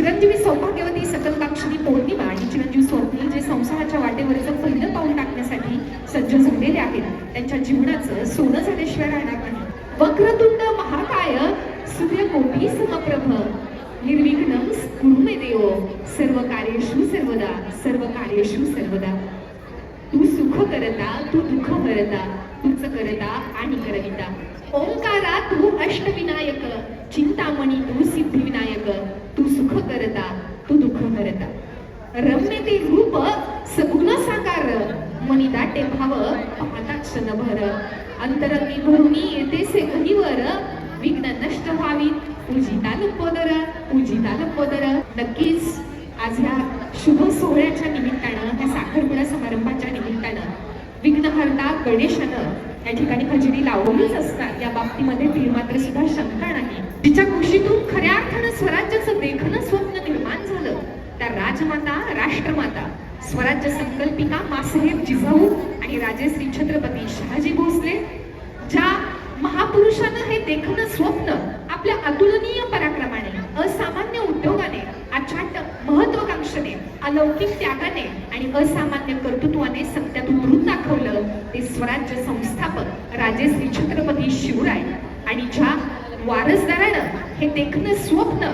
चिरंजीवी सौभाग्यवती सकलकाक्षिणी पौर्णिमा आणि चिरंजीव स्वप्नी जे संसाराच्या वाटेवरचं पहिलं पाऊल टाकण्यासाठी सज्ज झालेले आहेत. त्यांच्या जीवनाचं सोनं झाल्याशिवाय राहणार नाही. वक्रतुंड महाकाय सूर्यकोटी समप्रभ. निर्विघ्न गुरुमे देव. सर्व कार्येषु सर्वदा सर्व कार्येषु सर्वदा. करता तू दुःख हरता तुच करता आणि करविता ओंकारा तू अष्टविनायक चिंतामणी तू सिद्धिविनायक तू सुख करता तू दुःख हरता रम्य ते रूप सगुण साकार मनी दाटे भाव पाहता क्षणभर अंतरंगी भरुणी येते से घरीवर विघ्न नष्ट व्हावी तुझी तालुक पोदर तुझी तालुक पोदर. नक्कीच आज ह्या शुभ सोहळ्याच्या निमित्तानं ह्या साखरपुडा समारंभाच्या निमित्तानं विघ्नहर्ता गणेशानं या ठिकाणी हजेरी लावलीच असतात. या बाबतीमध्ये ती मात्र सुद्धा शंका नाही. तिच्या कुशीतून खऱ्या अर्थानं स्वराज्याचं देखणं स्वप्न निर्माण झालं. त्या राजमाता राष्ट्रमाता स्वराज्य संकल्पिका मासाहेब जिजाऊ आणि राजेश्री छत्रपती शहाजी भोसले ज्या महापुरुषानं हे देखणं स्वप्न आपल्या अतुलनीय पराक्रमाने असामान्य उद्योगाने अचाट महत्वाकांक्षेने अलौकिक त्यागाने आणि असामान्य कर्तृत्वाने सत्यात उतरून दाखवलं ते स्वराज्य संस्थापक राजेश्री छत्रपती शिवराय. आणि ज्या वारसदारानं हे देखणं स्वप्न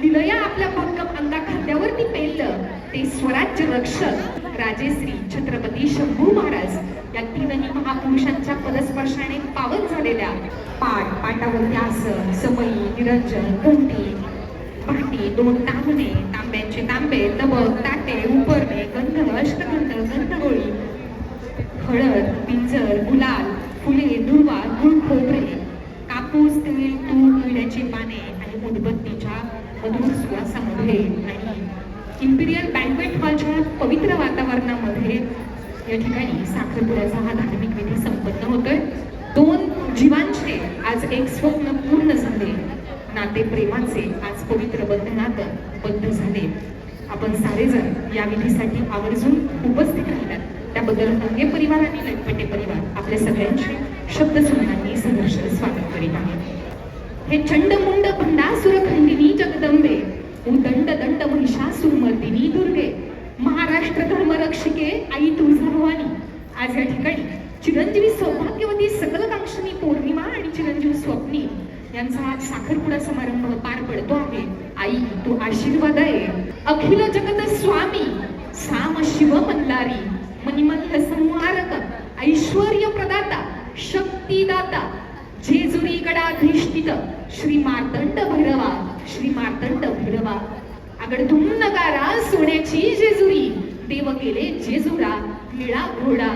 निलया आपल्या भक्कम अंगा खांद्यावरती पेललं ते स्वराज्य रक्षक राजेश्री छत्रपती शंभू महाराज या तीनही महापुरुषांच्या पदस्पर्शाने पावन झालेल्या पाठ पाटावरती आसन समयी निरंजन घंटी भांडी दोन तांबणे तांब्यांचे तांबे तबक ताटे उपरणे गंध अष्टगंध गंधगोळी हळद पिंजर गुलाल फुले दुर्वा गुळ खोबरे कापूस तेल तूप विड्याची पाने आणि उदबत्तीच्या मधुर सुवासामध्ये आणि इम्पिरियल बँकवेट हॉलच्या पवित्र वातावरणामध्ये या ठिकाणी साखरपुड्याचा हा धार्मिक विधी संपन्न होतोय. दोन जीवांचे आज एक स्वप्न पूर्ण झाले. नाते प्रेमाचे आज पवित्र बंधनात बद्ध झाले. आपण सारेजण या विधीसाठी आवर्जून उपस्थित राहिलात. त्याबद्दल अंगे परिवार आणि लटपटे परिवार आपल्या सगळ्यांचे शब्द सुमनांनी सहर्ष स्वागत करीत आहे. हे चंडमुंड भंडासुर खंडिनी जगदंबे उदंड दंड महिषासुरमर्दिनी दुर्गे महाराष्ट्र धर्मरक्षिके आई तुळजा भवानी. आज या ठिकाणी चिरंजीवी सौभाग्यवती सकलकांक्षणी पौर्णिमा आणि चिरंजीव स्वप्नी यांचा साखरपुडा समारंभ पार पडतो आहे. आई तू आशीर्वाद आहे. अखिल जगत स्वामी साम शिव मल्लारी मणिमंत संहारक ऐश्वर्य प्रदाता शक्तिदाता जेजुरी गडाधिष्ठित श्री मार्तंड भैरवा श्री मार्तंड भैरवा. आगडधूम नगारा सोन्याची जेजुरी देव केले जेजुरा निळा घोडा.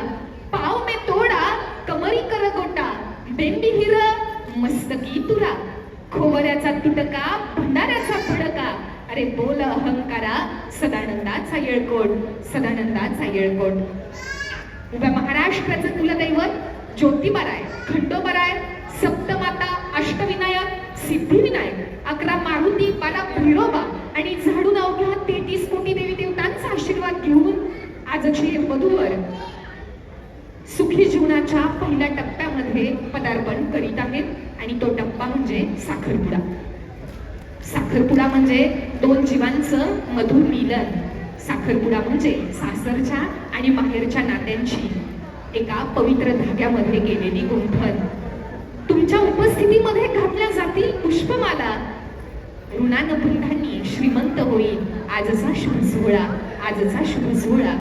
तुरा खोवऱ्याचा तुटका भंडाऱ्याचा फडका. अरे बोल अहंकारा सदानंदाचा येळकोट सदानंदाचा येळकोट. उभ्या महाराष्ट्राचं कुलदैवत ज्योतिबाराय खंडोबाराय सप्तमाता अष्टविनायक सिद्धिविनायक अकरा मारुती बारा भैरोबा आणि झाडून अवघ्या तेहतीस कोटी देवी देवतांचा आशीर्वाद घेऊन आजचे वधूवर सुखी जीवनाच्या पहिल्या टप्प्यामध्ये पदार्पण करीत आहेत. आणि तो टप्पा म्हणजे साखरपुडा. साखरपुडा म्हणजे दोन जीवांचं मधुर मिलन. साखरपुडा म्हणजे सासरच्या आणि माहेरच्या नात्यांची एका पवित्र धाग्यामध्ये गेलेली गुंफण तुमच्या उपस्थितीमध्ये घातल्या जातील पुष्पमाला. ऋणानुबंधांनी श्रीमंत होईल. आजचा शुभ सोहळा आजचा शुभ सोहळा